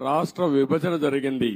రాష్ట్ర విభజన జరిగింది.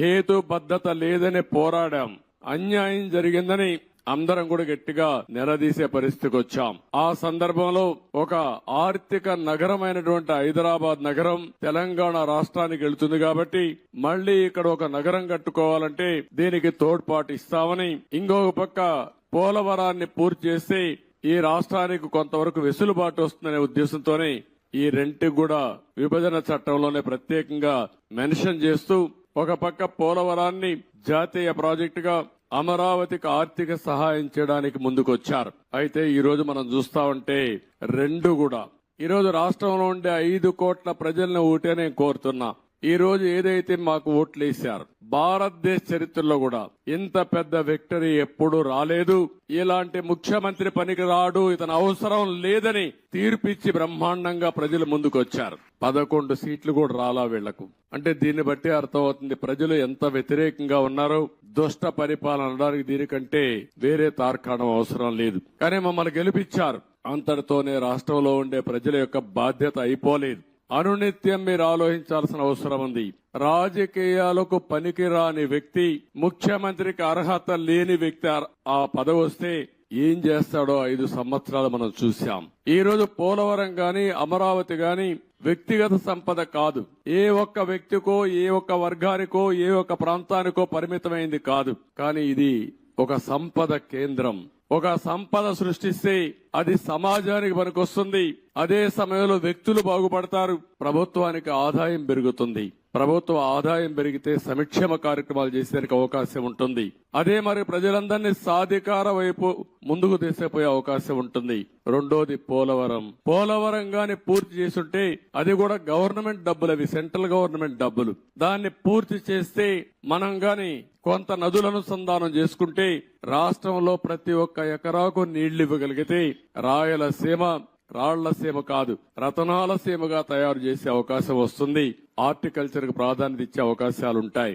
హేతుబద్ధత లేదని పోరాడాం. అన్యాయం జరిగిందని అందరం కూడా గట్టిగా నిలదీసే పరిస్థితికి వచ్చాం. ఆ సందర్భంలో ఒక ఆర్థిక నగరమైనటువంటి హైదరాబాద్ నగరం తెలంగాణ రాష్ట్రానికి వెళుతుంది కాబట్టి మళ్ళీ ఇక్కడ ఒక నగరం కట్టుకోవాలంటే దీనికి తోడ్పాటు ఇస్తామని ఇంకొక పక్క పోలవరాన్ని పూర్తి చేస్తే ఈ రాష్ట్రానికి కొంతవరకు వెసులుబాటు వస్తుందనే ఉద్దేశంతోనే ఈ రెంట్ కూడా విభజన చట్టంలోనే ప్రత్యేకంగా మెన్షన్ చేస్తూ ఒక పక్క పోలవరాన్ని జాతీయ ప్రాజెక్టుగా అమరావతికి ఆర్థిక సహాయం చేయడానికి ముందుకొచ్చారు. అయితే ఈ రోజు మనం చూస్తా ఉంటే రెండు కూడా. ఈరోజు రాష్ట్రంలో ఉండే ఐదు కోట్ల ప్రజలను ఓటే నేను కోరుతున్నా. ఈ రోజు ఏదైతే మాకు ఓట్లు వేశారు భారతదేశ చరిత్రలో కూడా ఇంత పెద్ద విక్టరీ ఎప్పుడు రాలేదు. ఇలాంటి ముఖ్యమంత్రి పనికి రాడు ఇతను అవసరం లేదని తీర్పిచ్చి బ్రహ్మాండంగా ప్రజలు ముందుకొచ్చారు. పదకొండు సీట్లు కూడా రాలా వీళ్ళకు. అంటే దీన్ని బట్టి అర్థమవుతుంది ప్రజలు ఎంత వ్యతిరేకంగా ఉన్నారో. దుష్ట పరిపాలన అనడానికి దీనికంటే వేరే తార్కాణం అవసరం లేదు. కానీ మమ్మల్ని గెలిపించారు. అంతటితోనే రాష్ట్రంలో ఉండే ప్రజల యొక్క బాధ్యత అయిపోలేదు. అనునిత్యం మీరు ఆలోచించాల్సిన అవసరం ఉంది. రాజకీయాలకు పనికిరాని వ్యక్తి ముఖ్యమంత్రికి అర్హత లేని వ్యక్తి ఆ- పదవి వస్తే ఏం చేస్తాడో ఐదు సంవత్సరాలు మనం చూశాం. ఈ రోజు పోలవరం గాని అమరావతి గాని వ్యక్తిగత సంపద కాదు. ఏ ఒక్క వ్యక్తికో ఏ ఒక్క వర్గానికో ఏ ఒక్క ప్రాంతానికో పరిమితమైంది కాదు. కానీ ఇది ఒక సంపద కేంద్రం. ఒక సంపద సృష్టిస్తే అది సమాజానికి పనికొస్తుంది. అదే సమయంలో వ్యక్తులు బాగుపడతారు. ప్రభుత్వానికి ఆదాయం పెరుగుతుంది. ప్రభుత్వ ఆదాయం పెరిగితే సంక్షేమ కార్యక్రమాలు చేసేందుకు అవకాశం ఉంటుంది. అదే మరి ప్రజలందరినీ సాధికార వైపు ముందుకు తీసేపోయే అవకాశం ఉంటుంది. రెండోది పోలవరం. పోలవరం గాని పూర్తి చేసుంటే అది కూడా గవర్నమెంట్ డబ్బులు అవి సెంట్రల్ గవర్నమెంట్ డబ్బులు. దాన్ని పూర్తి చేస్తే మనం గాని కొంత నదులను సంధానం చేసుకుంటే రాష్ట్రంలో ప్రతి ఒక్క ఎకరాకు నీళ్ళు ఇవ్వగలిగితే రాయలసీమ రాళ్ళ సీమ కాదు రతనాల సీమగా తయారు చేసే అవకాశం వస్తుంది. హార్టికల్చర్కు ప్రాధాన్యత ఇచ్చే అవకాశాలుంటాయి.